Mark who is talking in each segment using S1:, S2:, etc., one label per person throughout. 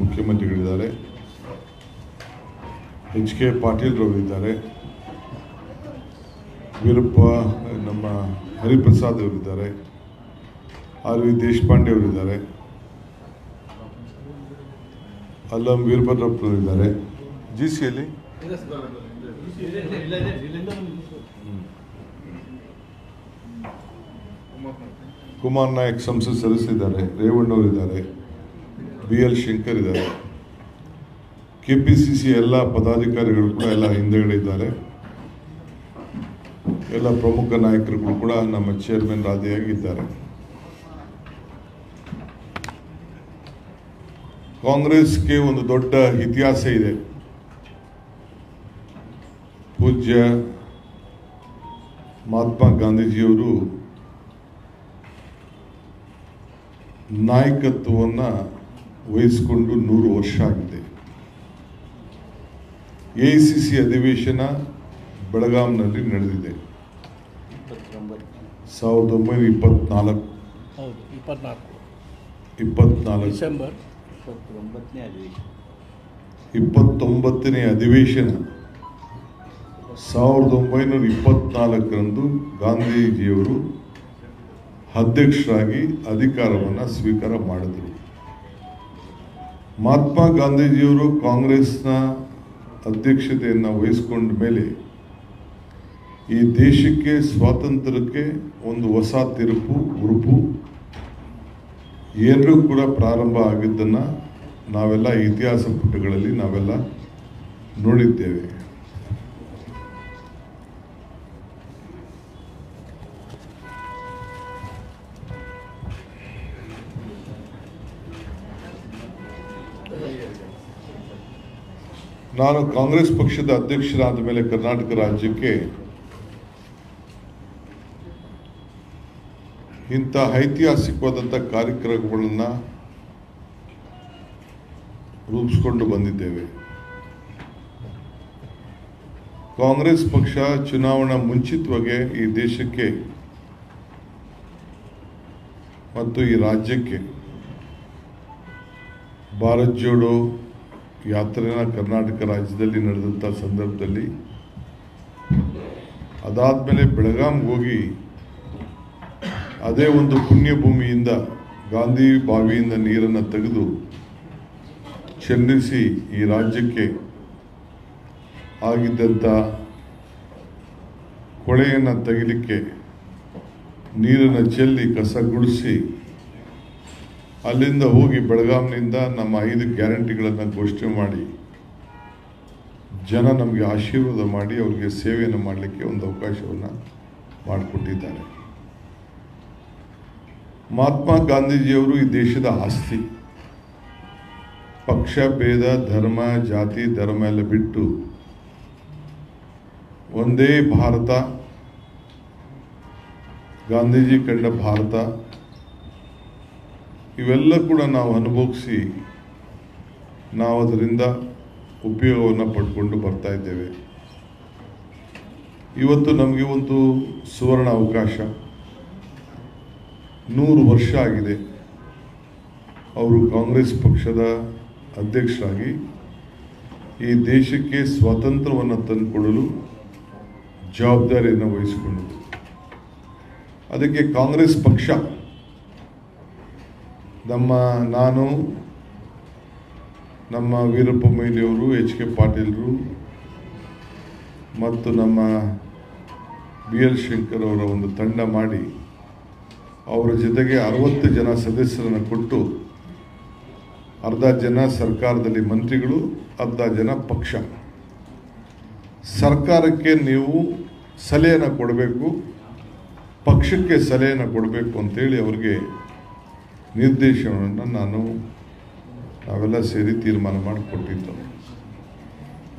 S1: ಮುಖ್ಯಮಂತ್ರಿಗಳಿದ್ದಾರೆ. H K ಪಾಟೀಲ್ರವರಿದ್ದಾರೆ ವೀರಪ್ಪ, ನಮ್ಮ ಹರಿಪ್ರಸಾದ್ ಅವರಿದ್ದಾರೆ ಆರ್ ವಿ ದೇಶಪಾಂಡೆ ಅವರಿದ್ದಾರೆ ಅಲ್ಲಂ ವೀರಭದ್ರಪ್ಪನವರಿದ್ದಾರೆ ಜಿ ಸಿಯಲ್ಲಿ ಕುಮಾರ್ ನಾಯಕ್ ಸಂಸತ್ ಸದಸ್ಯರಿದ್ದಾರೆ ರೇವಣ್ಣವರಿದ್ದಾರೆ ಬಿ ಎಲ್ ಶಂಕರ್ ಇದ್ದಾರೆ. ಕೆ ಪಿ ಸಿ ಸಿ ಎಲ್ಲ ಪದಾಧಿಕಾರಿಗಳು ಕೂಡ ಎಲ್ಲ ಹಿಂದೆಗಡೆ ಇದ್ದಾರೆ ಎಲ್ಲ ಪ್ರಮುಖ ನಾಯಕರುಗಳು ಕೂಡ ನಮ್ಮ ಚೇರ್ಮನ್ ರಾಧೆಯಾಗಿದ್ದಾರೆ ಕಾಂಗ್ರೆಸ್ಗೆ ಒಂದು ದೊಡ್ಡ ಇತಿಹಾಸ ಇದೆ. ಪೂಜ್ಯ ಮಹಾತ್ಮ ಗಾಂಧೀಜಿಯವರು ನಾಯಕತ್ವವನ್ನು ವಹಿಸಿಕೊಂಡು ನೂರು ವರ್ಷ ಆಗಿದೆ. ಎ ಸಿ ಸಿ ಅಧಿವೇಶನ ಬೆಳಗಾಂನಲ್ಲಿ ನಡೆದಿದೆ. ಸಾವಿರದ ಒಂಬೈನೂರ ಇಪ್ಪತ್ನಾಲ್ಕು.
S2: ಹೌದು ಇಪ್ಪತ್ನಾಲ್ಕು. ಡಿಸೆಂಬರ್.
S3: ಇಪ್ಪತ್ತೊಂಬತ್ತನೇ ಅಧಿವೇಶನ.
S1: ಇಪ್ಪತ್ತೊಂಬತ್ತನೇ ಅಧಿವೇಶನ ಸಾವಿರದ ಒಂಬೈನೂರ ಇಪ್ಪತ್ನಾಲ್ಕರಂದು ಗಾಂಧೀಜಿಯವರು ಅಧ್ಯಕ್ಷರಾಗಿ ಅಧಿಕಾರವನ್ನು ಸ್ವೀಕಾರ ಮಾಡಿದರು. ಮಹಾತ್ಮ ಗಾಂಧೀಜಿಯವರು ಕಾಂಗ್ರೆಸ್ನ ಅಧ್ಯಕ್ಷತೆಯನ್ನು ವಹಿಸಿಕೊಂಡ ಮೇಲೆ ಈ ದೇಶಕ್ಕೆ ಸ್ವಾತಂತ್ರ್ಯಕ್ಕೆ ಒಂದು ಹೊಸ ತಿರುಪು, ಉರುಪು ಏನರೂ ಕೂಡ ಪ್ರಾರಂಭ ಆಗಿದ್ದನ್ನು ನಾವೆಲ್ಲ ಇತಿಹಾಸ ಪುಟಗಳಲ್ಲಿ ನಾವೆಲ್ಲ ನೋಡಿದ್ದೇವೆ. ನಾನು ಕಾಂಗ್ರೆಸ್ ಪಕ್ಷದ ಅಧ್ಯಕ್ಷರಾದ ಮೇಲೆ ಕರ್ನಾಟಕ ರಾಜ್ಯಕ್ಕೆ ಇಂಥ ಐತಿಹಾಸಿಕವಾದಂಥ ಕಾರ್ಯಕ್ರಮಗಳನ್ನು ರೂಪಿಸ್ಕೊಂಡು ಬಂದಿದ್ದೇವೆ. ಕಾಂಗ್ರೆಸ್ ಪಕ್ಷ ಚುನಾವಣಾ ಮುಂಚಿತವಾಗಿ ಈ ದೇಶಕ್ಕೆ ಮತ್ತು ಈ ರಾಜ್ಯಕ್ಕೆ ಭಾರತ್ ಜೋಡೋ ಯಾತ್ರೆನ ಕರ್ನಾಟಕ ರಾಜ್ಯದಲ್ಲಿ ನಡೆದಂಥ ಸಂದರ್ಭದಲ್ಲಿ ಅದಾದಮೇಲೆ ಬೆಳಗಾಂಗೆ ಹೋಗಿ ಅದೇ ಒಂದು ಪುಣ್ಯ ಭೂಮಿಯಿಂದ ಗಾಂಧಿ ಬಾವಿಯಿಂದ ನೀರನ್ನು ತೆಗೆದು ಚೆಲ್ಲಿಸಿ ಈ ರಾಜ್ಯಕ್ಕೆ ಆಗಿದ್ದಂಥ ಕೊಳೆಯನ್ನು ತೆಗಿಲಿಕ್ಕೆ ನೀರನ್ನು ಚೆಲ್ಲಿ ಕಸ ಗುಡಿಸಿ ಅಲ್ಲಿಂದ ಹೋಗಿ ಬೆಳಗಾಂನಿಂದ ನಮ್ಮ ಐದು ಗ್ಯಾರಂಟಿಗಳನ್ನು ಘೋಷಣೆ ಮಾಡಿ, ಜನ ನಮಗೆ ಆಶೀರ್ವಾದ ಮಾಡಿ ಅವರಿಗೆ ಸೇವೆಯನ್ನು ಮಾಡಲಿಕ್ಕೆ ಒಂದು ಅವಕಾಶವನ್ನು ಮಾಡಿಕೊಟ್ಟಿದ್ದಾರೆ. ಮಹಾತ್ಮ ಗಾಂಧೀಜಿಯವರು ಈ ದೇಶದ ಆಸ್ತಿ. ಪಕ್ಷ, ಭೇದ, ಧರ್ಮ, ಜಾತಿ, ಧರ್ಮ ಎಲ್ಲ ಬಿಟ್ಟು ಒಂದೇ ಭಾರತ, ಗಾಂಧೀಜಿ ಕಂಡ ಭಾರತ ಇವೆಲ್ಲ ಕೂಡ ನಾವು ಅನುಭವಿಸಿ ನಾವು ಅದರಿಂದ ಉಪಯೋಗವನ್ನು ಪಡ್ಕೊಂಡು ಬರ್ತಾ ಇದ್ದೇವೆ. ಇವತ್ತು ನಮಗೆ ಒಂದು ಸುವರ್ಣ ಅವಕಾಶ. ನೂರು ವರ್ಷ ಆಗಿದೆ ಅವರು ಕಾಂಗ್ರೆಸ್ ಪಕ್ಷದ ಅಧ್ಯಕ್ಷರಾಗಿ ಈ ದೇಶಕ್ಕೆ ಸ್ವಾತಂತ್ರ್ಯವನ್ನು ತಂದುಕೊಡಲು ಜವಾಬ್ದಾರಿಯನ್ನು ವಹಿಸಿಕೊಂಡರು. ಅದಕ್ಕೆ ಕಾಂಗ್ರೆಸ್ ಪಕ್ಷ ನಮ್ಮ ನಾನು, ನಮ್ಮ ವೀರಪ್ಪ ಮೊಯ್ಲಿಯವರು ಎಚ್ ಕೆ ಪಾಟೀಲ್ರು, ಮತ್ತು ನಮ್ಮ ಬಿ ಎಲ್ ಶಂಕರ್ ಅವರ ಒಂದು ತಂಡ ಮಾಡಿ ಅವರ ಜೊತೆಗೆ ಅರವತ್ತು ಜನ ಸದಸ್ಯರನ್ನು ಕೊಟ್ಟು ಅರ್ಧ ಜನ ಸರ್ಕಾರದಲ್ಲಿ ಮಂತ್ರಿಗಳು, ಅರ್ಧ ಜನ ಪಕ್ಷ. ಸರ್ಕಾರಕ್ಕೆ ನೀವು ಸಲಹೆಯನ್ನು ಕೊಡಬೇಕು, ಪಕ್ಷಕ್ಕೆ ಸಲಹೆಯನ್ನು ಕೊಡಬೇಕು ಅಂತೇಳಿ ಅವರಿಗೆ ನಿರ್ದೇಶನವನ್ನು ನಾನು ನಾವೆಲ್ಲ ಸೇರಿ ತೀರ್ಮಾನ ಮಾಡಿಕೊಟ್ಟಿದ್ದು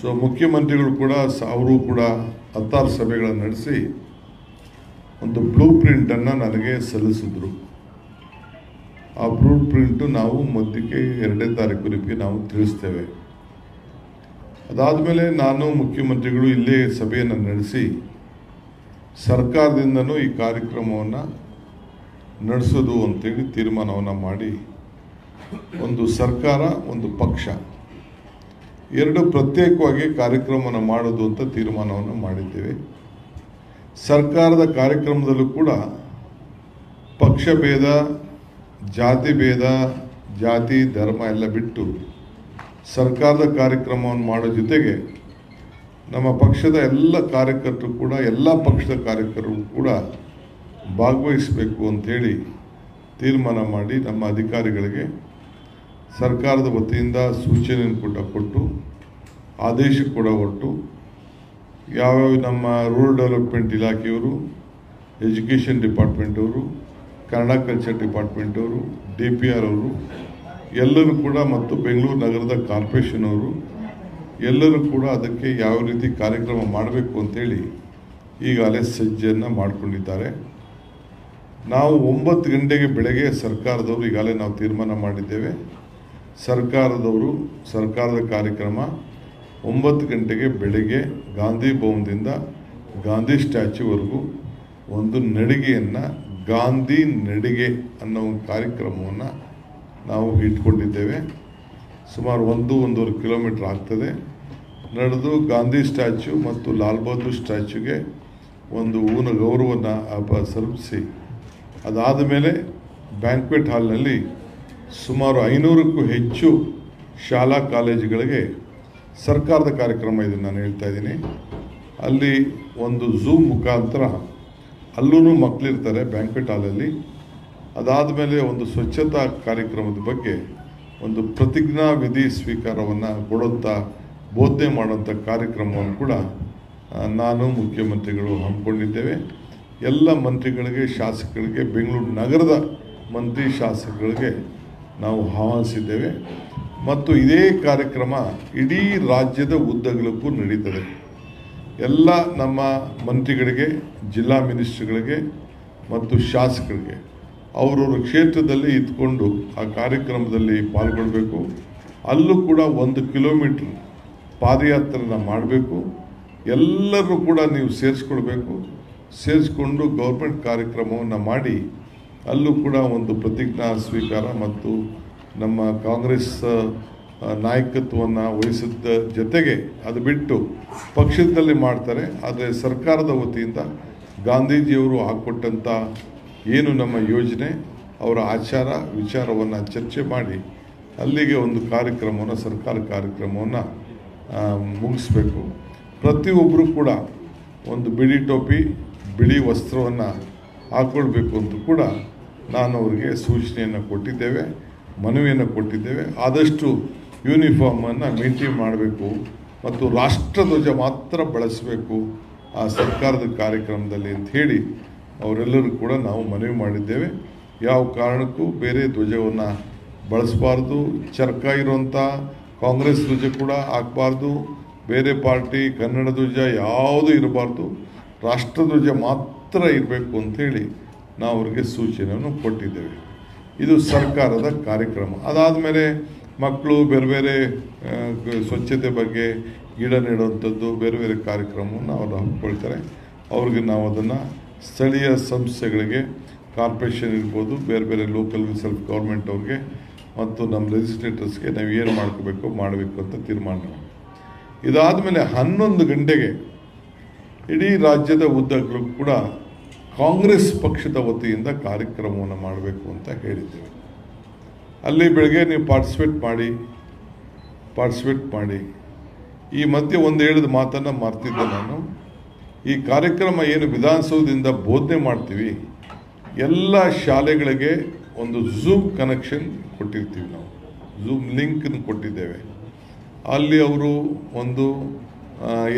S1: ಸೊ ಮುಖ್ಯಮಂತ್ರಿಗಳು ಕೂಡ, ಅವರು ಕೂಡ ಹತ್ತಾರು ಸಭೆಗಳನ್ನು ನಡೆಸಿ ಒಂದು ಬ್ಲೂ ಪ್ರಿಂಟನ್ನು ನನಗೆ ಸಲ್ಲಿಸಿದ್ರು. ಆ ಬ್ಲೂ ಪ್ರಿಂಟು ನಾವು ಮಧ್ಯಕ್ಕೆ ಎರಡನೇ ತಾರೀಕು ನಾವು ತಿಳಿಸ್ತೇವೆ. ಅದಾದಮೇಲೆ ನಾನು ಮುಖ್ಯಮಂತ್ರಿಗಳು ಇಲ್ಲೇ ಸಭೆಯನ್ನು ನಡೆಸಿ ಸರ್ಕಾರದಿಂದನೂ ಈ ಕಾರ್ಯಕ್ರಮವನ್ನು ನಡೆಸೋದು ಅಂತೇಳಿ ತೀರ್ಮಾನವನ್ನು ಮಾಡಿ ಒಂದು ಸರ್ಕಾರ, ಒಂದು ಪಕ್ಷ ಎರಡು ಪ್ರತ್ಯೇಕವಾಗಿ ಕಾರ್ಯಕ್ರಮವನ್ನು ಮಾಡೋದು ಅಂತ ತೀರ್ಮಾನವನ್ನು ಮಾಡಿದ್ದೇವೆ. ಸರ್ಕಾರದ ಕಾರ್ಯಕ್ರಮದಲ್ಲೂ ಕೂಡ ಪಕ್ಷ ಭೇದ, ಜಾತಿ ಭೇದ, ಜಾತಿ, ಧರ್ಮ ಎಲ್ಲ ಬಿಟ್ಟು ಸರ್ಕಾರದ ಕಾರ್ಯಕ್ರಮವನ್ನು ಮಾಡೋ ಜೊತೆಗೆ ನಮ್ಮ ಪಕ್ಷದ ಎಲ್ಲ ಕಾರ್ಯಕರ್ತರು ಕೂಡ, ಎಲ್ಲ ಪಕ್ಷದ ಕಾರ್ಯಕರ್ತರು ಕೂಡ ಭಾಗವಹಿಸಬೇಕು ಅಂಥೇಳಿ ತೀರ್ಮಾನ ಮಾಡಿ ನಮ್ಮ ಅಧಿಕಾರಿಗಳಿಗೆ ಸರ್ಕಾರದ ವತಿಯಿಂದ ಸೂಚನೆಯನ್ನು ಕೂಡ ಕೊಟ್ಟು, ಆದೇಶ ಕೂಡ ಹೊರಟು. ಯಾವ್ಯಾವ ನಮ್ಮ ರೂರಲ್ ಡೆವಲಪ್ಮೆಂಟ್ ಇಲಾಖೆಯವರು ಎಜುಕೇಷನ್ ಡಿಪಾರ್ಟ್ಮೆಂಟವರು ಕನ್ನಡ ಕಲ್ಚರ್ ಡಿಪಾರ್ಟ್ಮೆಂಟವರು ಡಿ ಪಿ ಆರ್ ಅವರು, ಎಲ್ಲರೂ ಕೂಡ ಮತ್ತು ಬೆಂಗಳೂರು ನಗರದ ಕಾರ್ಪೊರೇಷನ್ ಅವರು, ಎಲ್ಲರೂ ಕೂಡ ಅದಕ್ಕೆ ಯಾವ ರೀತಿ ಕಾರ್ಯಕ್ರಮ ಮಾಡಬೇಕು ಅಂತೇಳಿ ಈಗಾಗಲೇ ಸಜ್ಜೆಯನ್ನು ಮಾಡಿಕೊಂಡಿದ್ದಾರೆ. ನಾವು ಒಂಬತ್ತು ಗಂಟೆಗೆ ಬೆಳಗ್ಗೆ ಸರ್ಕಾರದವರು ಈಗಾಗಲೇ ನಾವು ತೀರ್ಮಾನ ಮಾಡಿದ್ದೇವೆ. ಸರ್ಕಾರದವರು ಸರ್ಕಾರದ ಕಾರ್ಯಕ್ರಮ ಒಂಬತ್ತು ಗಂಟೆಗೆ ಬೆಳಗ್ಗೆ ಗಾಂಧಿ ಭವನದಿಂದ ಗಾಂಧಿ ಸ್ಟ್ಯಾಚ್ಯೂವರೆಗೂ ಒಂದು ನಡಿಗೆಯನ್ನು ಗಾಂಧಿ ನಡಿಗೆ ಅನ್ನೋ ಒಂದು ಕಾರ್ಯಕ್ರಮವನ್ನು ನಾವು ಇಟ್ಕೊಂಡಿದ್ದೇವೆ. ಸುಮಾರು ಒಂದು, ಒಂದೂವರೆ ಕಿಲೋಮೀಟ್ರ್ ಆಗ್ತದೆ. ನಡೆದು ಗಾಂಧಿ ಸ್ಟ್ಯಾಚ್ಯೂ ಮತ್ತು ಲಾಲ್ ಬಹದ್ದೂರ್ ಸ್ಟ್ಯಾಚ್ಯೂಗೆ ಒಂದು ಊನ ಗೌರವವನ್ನು ಅಪ ಸಲ್ಲಿಸಿ ಅದಾದ ಮೇಲೆ ಬ್ಯಾಂಕ್ವೆಟ್ ಹಾಲ್ನಲ್ಲಿ ಸುಮಾರು ಐನೂರಕ್ಕೂ ಹೆಚ್ಚು ಶಾಲಾ ಕಾಲೇಜುಗಳಿಗೆ ಸರ್ಕಾರದ ಕಾರ್ಯಕ್ರಮ ಇದು ನಾನು ಹೇಳ್ತಾ ಇದ್ದೀನಿ. ಅಲ್ಲಿ ಒಂದು ಝೂಮ್ ಮುಖಾಂತರ ಅಲ್ಲೂ ಮಕ್ಕಳಿರ್ತಾರೆ ಬ್ಯಾಂಕ್ವೆಟ್ ಹಾಲಲ್ಲಿ ಅದಾದ ಮೇಲೆ ಒಂದು ಸ್ವಚ್ಛತಾ ಕಾರ್ಯಕ್ರಮದ ಬಗ್ಗೆ ಒಂದು ಪ್ರತಿಜ್ಞಾ ವಿಧಿ ಸ್ವೀಕಾರವನ್ನು ಕೊಡುತ್ತಾ ಬೋಧನೆ ಮಾಡುವಂಥ ಕಾರ್ಯಕ್ರಮವನ್ನು ಕೂಡ ನಾನು ಮುಖ್ಯಮಂತ್ರಿಗಳು ಹಮ್ಮಿಕೊಂಡಿದ್ದೇವೆ. ಎಲ್ಲ ಮಂತ್ರಿಗಳಿಗೆ, ಶಾಸಕರಿಗೆ, ಬೆಂಗಳೂರು ನಗರದ ಮಂತ್ರಿ ಶಾಸಕರಿಗೆ ನಾವು ಆಹ್ವಾನಿಸಿದ್ದೇವೆ. ಮತ್ತು ಇದೇ ಕಾರ್ಯಕ್ರಮ ಇಡೀ ರಾಜ್ಯದ ಉದ್ದಗಲಕ್ಕೂ ನಡೀತದೆ. ಎಲ್ಲ ನಮ್ಮ ಮಂತ್ರಿಗಳಿಗೆ, ಜಿಲ್ಲಾ ಮಿನಿಸ್ಟ್ರುಗಳಿಗೆ ಮತ್ತು ಶಾಸಕರಿಗೆ ಅವರವ್ರ ಕ್ಷೇತ್ರದಲ್ಲಿ ಇದ್ಕೊಂಡು ಆ ಕಾರ್ಯಕ್ರಮದಲ್ಲಿ ಪಾಲ್ಗೊಳ್ಬೇಕು. ಅಲ್ಲೂ ಕೂಡ ಒಂದು ಕಿಲೋಮೀಟ್ರ್ ಪಾದಯಾತ್ರೆನ ಮಾಡಬೇಕು. ಎಲ್ಲರೂ ಕೂಡ ನೀವು ಸೇರಿಸ್ಕೊಳ್ಬೇಕು. ಸೇರಿಸ್ಕೊಂಡು ಗೌರ್ಮೆಂಟ್ ಕಾರ್ಯಕ್ರಮವನ್ನು ಮಾಡಿ ಅಲ್ಲೂ ಕೂಡ ಒಂದು ಪ್ರತಿಜ್ಞಾ ಸ್ವೀಕಾರ ಮತ್ತು ನಮ್ಮ ಕಾಂಗ್ರೆಸ್ ನಾಯಕತ್ವವನ್ನು ವಹಿಸಿದ್ದ ಜೊತೆಗೆ ಅದು ಬಿಟ್ಟು ಪಕ್ಷದಲ್ಲಿ ಮಾಡ್ತಾರೆ. ಆದರೆ ಸರ್ಕಾರದ ವತಿಯಿಂದ ಗಾಂಧೀಜಿಯವರು ಹಾಕ್ಕೊಟ್ಟಂಥ ಏನು ನಮ್ಮ ಯೋಜನೆ, ಅವರ ಆಚಾರ ವಿಚಾರವನ್ನು ಚರ್ಚೆ ಮಾಡಿ ಅಲ್ಲಿಗೆ ಒಂದು ಕಾರ್ಯಕ್ರಮವನ್ನು, ಸರ್ಕಾರ ಕಾರ್ಯಕ್ರಮವನ್ನು ಮುಗಿಸ್ಬೇಕು. ಪ್ರತಿಯೊಬ್ಬರು ಕೂಡ ಒಂದು ಬಿಡಿ ಟೋಪಿ ಬಿಳಿ ವಸ್ತ್ರವನ್ನು ಹಾಕ್ಕೊಳ್ಬೇಕು ಅಂತ ಕೂಡ ನಾನು ಅವರಿಗೆ ಸೂಚನೆಯನ್ನು ಕೊಟ್ಟಿದ್ದೇವೆ, ಮನವಿಯನ್ನು ಕೊಟ್ಟಿದ್ದೇವೆ. ಆದಷ್ಟು ಯೂನಿಫಾರ್ಮನ್ನು ಮೇಂಟೈನ್ ಮಾಡಬೇಕು ಮತ್ತು ರಾಷ್ಟ್ರಧ್ವಜ ಮಾತ್ರ ಬಳಸಬೇಕು ಆ ಸರ್ಕಾರದ ಕಾರ್ಯಕ್ರಮದಲ್ಲಿ ಅಂತ ಹೇಳಿ ಅವರೆಲ್ಲರೂ ಕೂಡ ನಾವು ಮನವಿ ಮಾಡಿದ್ದೇವೆ. ಯಾವ ಕಾರಣಕ್ಕೂ ಬೇರೆ ಧ್ವಜವನ್ನು ಬಳಸಬಾರ್ದು. ಚರ್ಕ ಇರುವಂಥ ಕಾಂಗ್ರೆಸ್ ಧ್ವಜ ಕೂಡ ಹಾಕಬಾರ್ದು. ಬೇರೆ ಪಾರ್ಟಿ ಕನ್ನಡ ಧ್ವಜ ಯಾವುದೂ ಇರಬಾರ್ದು. ರಾಷ್ಟ್ರಧ್ವಜ ಮಾತ್ರ ಇರಬೇಕು ಅಂಥೇಳಿ ನಾವು ಅವ್ರಿಗೆ ಸೂಚನೆಯನ್ನು ಕೊಟ್ಟಿದ್ದೇವೆ. ಇದು ಸರ್ಕಾರದ ಕಾರ್ಯಕ್ರಮ. ಅದಾದಮೇಲೆ ಮಕ್ಕಳು ಬೇರೆ ಬೇರೆ ಸ್ವಚ್ಛತೆ ಬಗ್ಗೆ ಗಿಡ ನೆಡುವಂಥದ್ದು ಬೇರೆ ಬೇರೆ ಕಾರ್ಯಕ್ರಮವನ್ನು ಅವರು ಹಮ್ಮಿಕೊಳ್ತಾರೆ. ಅವ್ರಿಗೆ ನಾವು ಅದನ್ನು ಸ್ಥಳೀಯ ಸಂಸ್ಥೆಗಳಿಗೆ, ಕಾರ್ಪೊರೇಷನ್ ಇರ್ಬೋದು, ಬೇರೆ ಬೇರೆ ಲೋಕಲ್ ಸೆಲ್ಫ್ ಗೌರ್ಮೆಂಟ್ ಅವ್ರಿಗೆ ಮತ್ತು ನಮ್ಮ ಲೆಜಿಸ್ಲೇಟರ್ಸ್ಗೆ ನಾವು ಏನು ಮಾಡ್ಕೋಬೇಕು, ಮಾಡಬೇಕು ಅಂತ ತೀರ್ಮಾನ ಇದಾದ ಮೇಲೆ ಹನ್ನೊಂದು ಗಂಟೆಗೆ ಇಡೀ ರಾಜ್ಯದ ಉದ್ದಗಳು ಕೂಡ ಕಾಂಗ್ರೆಸ್ ಪಕ್ಷದ ವತಿಯಿಂದ ಕಾರ್ಯಕ್ರಮವನ್ನು ಮಾಡಬೇಕು ಅಂತ ಹೇಳಿದ್ದೇವೆ. ಅಲ್ಲಿ ಬೆಳಗ್ಗೆ ನೀವು ಪಾರ್ಟಿಸಿಪೇಟ್ ಮಾಡಿ ಪಾರ್ಟಿಸಿಪೇಟ್ ಮಾಡಿ. ಈ ಮಧ್ಯೆ ಒಂದು ಹೇಳಿದ ಮಾತನ್ನು ಮಾರ್ತಿದ್ದೆ ನಾನು. ಈ ಕಾರ್ಯಕ್ರಮ ಏನು ವಿಧಾನಸೌಧದಿಂದ ಬೋಧನೆ ಮಾಡ್ತೀವಿ, ಎಲ್ಲ ಶಾಲೆಗಳಿಗೆ ಒಂದು ಝೂಮ್ ಕನೆಕ್ಷನ್ ಕೊಟ್ಟಿರ್ತೀವಿ ನಾವು. ಝೂಮ್ ಲಿಂಕನ್ನು ಕೊಟ್ಟಿದ್ದೇವೆ. ಅಲ್ಲಿ ಅವರು ಒಂದು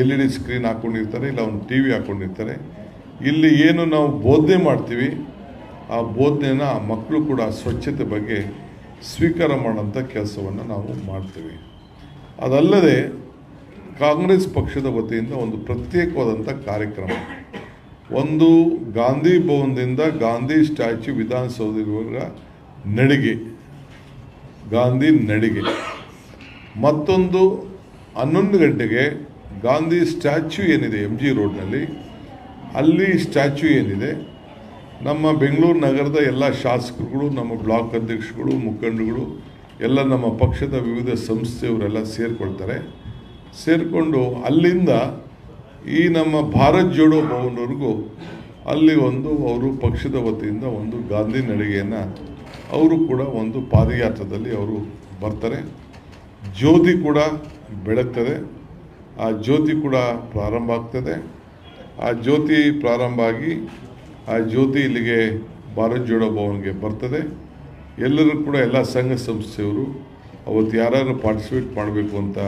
S1: ಎಲ್ ಇ ಡಿ ಸ್ಕ್ರೀನ್ ಹಾಕ್ಕೊಂಡಿರ್ತಾರೆ ಇಲ್ಲ ಒಂದು ಟಿ ವಿ ಹಾಕ್ಕೊಂಡಿರ್ತಾರೆ ಇಲ್ಲಿ ಏನು ನಾವು ಬೋಧನೆ ಮಾಡ್ತೀವಿ, ಆ ಬೋಧನೆನ ಮಕ್ಕಳು ಕೂಡ ಸ್ವಚ್ಛತೆ ಬಗ್ಗೆ ಸ್ವೀಕಾರ ಮಾಡೋಂಥ ಕೆಲಸವನ್ನು ನಾವು ಮಾಡ್ತೀವಿ. ಅದಲ್ಲದೆ ಕಾಂಗ್ರೆಸ್ ಪಕ್ಷದ ವತಿಯಿಂದ ಒಂದು ಪ್ರತ್ಯೇಕವಾದಂಥ ಕಾರ್ಯಕ್ರಮ. ಒಂದು ಗಾಂಧಿ ಭವನದಿಂದ ಗಾಂಧಿ ಸ್ಟ್ಯಾಚ್ಯೂ ವಿಧಾನಸೌಧದವರೆಗ ನಡಿಗೆ. ಗಾಂಧಿ ನಡಿಗೆ. ಮತ್ತೊಂದು ಹನ್ನೊಂದು ಗಂಟೆಗೆ ಗಾಂಧಿ ಸ್ಟ್ಯಾಚ್ಯೂ ಏನಿದೆ ಎಂ ಜಿ ರೋಡ್ನಲ್ಲಿ, ಅಲ್ಲಿ ಸ್ಟ್ಯಾಚ್ಯೂ ಏನಿದೆ, ನಮ್ಮ ಬೆಂಗಳೂರು ನಗರದ ಎಲ್ಲ ಶಾಸಕರುಗಳು, ನಮ್ಮ ಬ್ಲಾಕ್ ಅಧ್ಯಕ್ಷಗಳು, ಮುಖಂಡರುಗಳು, ಎಲ್ಲ ನಮ್ಮ ಪಕ್ಷದ ವಿವಿಧ ಸಂಸ್ಥೆಯವರೆಲ್ಲ ಸೇರಿಕೊಳ್ತಾರೆ. ಸೇರಿಕೊಂಡು ಅಲ್ಲಿಂದ ಈ ನಮ್ಮ ಭಾರತ್ ಜೋಡೋ ಭವನವರೆಗೂ ಅಲ್ಲಿ ಒಂದು ಅವರು ಪಕ್ಷದ ವತಿಯಿಂದ ಒಂದು ಗಾಂಧಿ ನಡಿಗೆಯನ್ನು ಅವರು ಕೂಡ ಒಂದು ಪಾದಯಾತ್ರದಲ್ಲಿ ಅವರು ಬರ್ತಾರೆ. ಜ್ಯೋತಿ ಕೂಡ ಬೆಳಗ್ತದೆ. ಆ ಜ್ಯೋತಿ ಕೂಡ ಪ್ರಾರಂಭ ಆಗ್ತದೆ. ಆ ಜ್ಯೋತಿ ಪ್ರಾರಂಭ ಆಗಿ ಆ ಜ್ಯೋತಿ ಇಲ್ಲಿಗೆ ಭಾರತ್ ಜೋಡೋ ಭವನ್ಗೆ ಬರ್ತದೆ. ಎಲ್ಲರೂ ಕೂಡ ಎಲ್ಲ ಸಂಘ ಸಂಸ್ಥೆಯವರು ಅವತ್ತು ಯಾರ್ಯಾರು ಪಾರ್ಟಿಸಿಪೇಟ್ ಮಾಡಬೇಕು ಅಂತ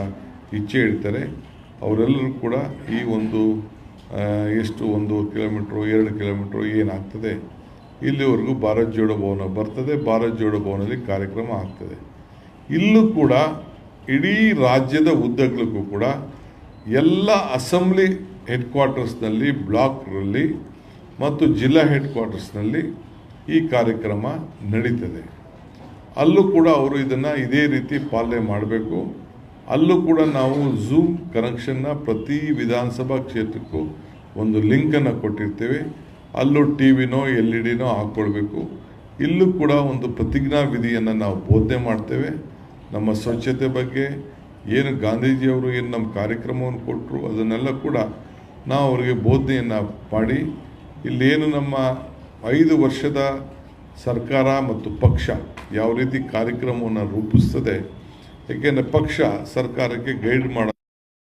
S1: ಇಚ್ಛೆ ಇಡ್ತಾರೆ ಅವರೆಲ್ಲರೂ ಕೂಡ ಈ ಒಂದು ಎಷ್ಟು ಒಂದು ಕಿಲೋಮೀಟ್ರು, ಎರಡು ಕಿಲೋಮೀಟ್ರು ಏನಾಗ್ತದೆ, ಇಲ್ಲಿವರೆಗೂ ಭಾರತ್ ಜೋಡೋ ಭವನ ಬರ್ತದೆ. ಭಾರತ್ ಜೋಡೋ ಭವನದಲ್ಲಿ ಕಾರ್ಯಕ್ರಮ ಆಗ್ತದೆ. ಇಲ್ಲೂ ಕೂಡ ಇಡೀ ರಾಜ್ಯದ ಉದ್ದಗಲಕ್ಕೂ ಕೂಡ ಎಲ್ಲ ಅಸೆಂಬ್ಲಿ ಹೆಡ್ ಕ್ವಾರ್ಟರ್ಸ್ನಲ್ಲಿ ಬ್ಲಾಕ್ನಲ್ಲಿ ಮತ್ತು ಜಿಲ್ಲಾ ಹೆಡ್ ಕ್ವಾರ್ಟರ್ಸ್ನಲ್ಲಿ ಈ ಕಾರ್ಯಕ್ರಮ ನಡೀತದೆ. ಅಲ್ಲೂ ಕೂಡ ಅವರು ಇದನ್ನು ಇದೇ ರೀತಿ ಪಾಲನೆ ಮಾಡಬೇಕು. ಅಲ್ಲೂ ಕೂಡ ನಾವು ಝೂಮ್ ಕನೆಕ್ಷನ್ನ ಪ್ರತಿ ವಿಧಾನಸಭಾ ಕ್ಷೇತ್ರಕ್ಕೂ ಒಂದು ಲಿಂಕನ್ನು ಕೊಟ್ಟಿರ್ತೇವೆ. ಅಲ್ಲೂ ಟಿ ವಿನೋ, ಎಲ್ ಇ ಡಿನೋ ಹಾಕ್ಕೊಳ್ಬೇಕು. ಇಲ್ಲೂ ಕೂಡ ಒಂದು ಪ್ರತಿಜ್ಞಾ ವಿಧಿಯನ್ನು ನಾವು ಬೋಧನೆ ಮಾಡ್ತೇವೆ. ನಮ್ಮ ಸ್ವಚ್ಛತೆ ಬಗ್ಗೆ ಏನು ಗಾಂಧೀಜಿಯವರು ಏನು ನಮ್ಮ ಕಾರ್ಯಕ್ರಮವನ್ನು ಕೊಟ್ಟರು ಅದನ್ನೆಲ್ಲ ಕೂಡ ನಾವು ಅವರಿಗೆ ಬೋಧನೆಯನ್ನು ಮಾಡಿ, ಇಲ್ಲೇನು ನಮ್ಮ ಐದು ವರ್ಷದ ಸರ್ಕಾರ ಮತ್ತು ಪಕ್ಷ ಯಾವ ರೀತಿ ಕಾರ್ಯಕ್ರಮವನ್ನು ರೂಪಿಸ್ತದೆ, ಏಕೆಂದರೆ ಪಕ್ಷ ಸರ್ಕಾರಕ್ಕೆ ಗೈಡ್ ಮಾಡೋ